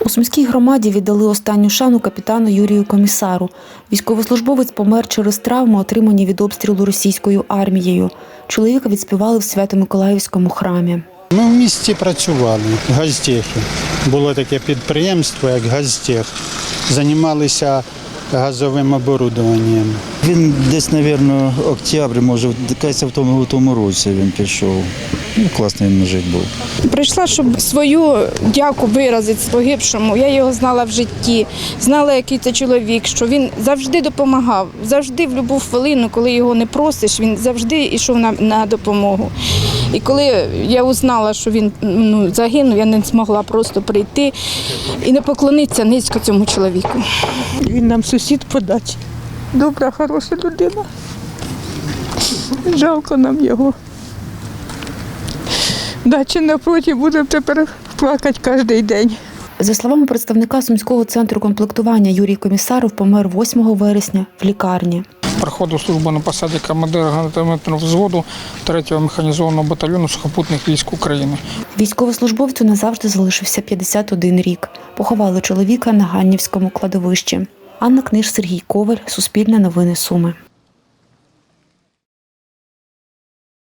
У сумській громаді віддали останню шану капітану Юрію Комісару. Військовослужбовець помер через травми, отримані від обстрілу російською армією. Чоловіка відспівали в Свято-Миколаївському храмі. Ми в місті працювали в газтехі. Було таке підприємство, як газтех. Займалися газовим оборудованням. Він десь, мабуть, октябрь, може, в тому, в тому році він пішов. Ну, класний мужик був. Прийшла, щоб свою дяку виразити погибшому. Я його знала в житті, знала, який це чоловік, що він завжди допомагав, завжди в будь-яку хвилину, коли його не просиш, він завжди йшов на, на допомогу. І коли я узнала, що він ну, загинув, я не змогла просто прийти і не поклонитися низько цьому чоловіку. Він нам сусід по дачі. Добра, хороша людина. Жалко нам його. Дачі напроти будемо тепер плакати кожен день. За словами представника Сумського центру комплектування Юрій Комісаров помер 8 вересня в лікарні. проходив службу на посаді командира гранатометного взводу 3-го механізованого батальйону сухопутних військ України. Військовослужбовцю назавжди залишився 51 рік. Поховали чоловіка на Ганнівському кладовищі. Анна Книж, Сергій Коваль, Суспільне новини Суми.